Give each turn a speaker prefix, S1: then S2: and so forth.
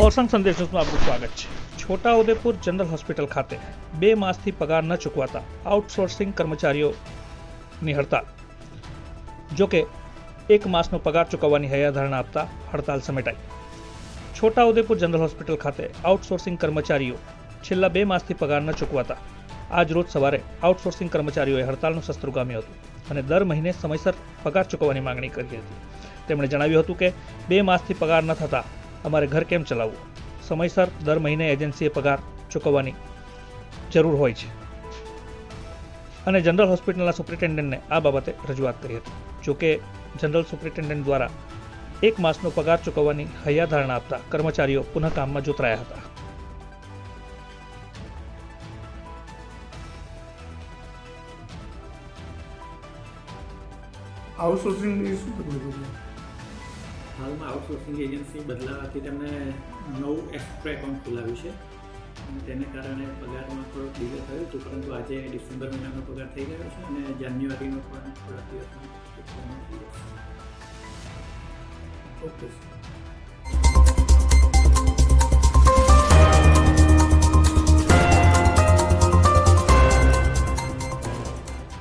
S1: ઓસંગ સંદેશમાં આપનું સ્વાગત છે. છોટાઉદેપુર જનરલ હોસ્પિટલ ખાતે બે માસથી પગાર ન ચૂકવાતા આઉટસોર્સિંગ કર્મચારીઓની હડતાલ જોકે, એક માસનો પગાર ચૂકવવાની હૈયાધારણા આપતા હડતાલ સમેટાઈ. છોટાઉદેપુર જનરલ હોસ્પિટલ ખાતે આઉટસોર્સિંગ કર્મચારીઓ છેલ્લા બે માસથી પગાર ન ચૂકવાતા. આજ રોજ સવારે આઉટસોર્સિંગ કર્મચારીઓએ હડતાલનું શસ્ત્ર ગામ્યું હતું અને દર મહિને સમયસર પગાર ચૂકવવાની માંગણી કરી હતી. તેમણે જણાવ્યું હતું કે, બે માસથી પગાર ન થતા અમારે ઘર કેમ ચલાવવું? સમયસર દર મહિને એજન્સીએ પગાર ચૂકવવાની જરૂર હોય છે. અને જનરલ હોસ્પિટલના સુપ્રિન્ટેન્ડન્ટને આ બાબતે રજૂઆત કરી હતી. જોકે જનરલ સુપ્રિન્ટેન્ડન્ટ દ્વારા એક માસનો પગાર ચૂકવવાની હૈયાધારણા આપતા કર્મચારીઓ પુનઃ કામમાં જોતરાયા હતા.
S2: આઉટસોર્સિંગ
S3: હાલમાં આઉટસોર્સિંગ એજન્સી બદલાવાથી તેમણે નવું એક્સ્ટ્રા એકાઉન્ટ ખોલાવ્યું છે. અને તેને કારણે પગારમાં થોડોક ડીલે થયું હતું, પરંતુ આજે ડિસેમ્બર મહિનાનો પગાર થઈ ગયો છે અને જાન્યુઆરીનો પણ થોડા દિવસમાં
S2: ઓકે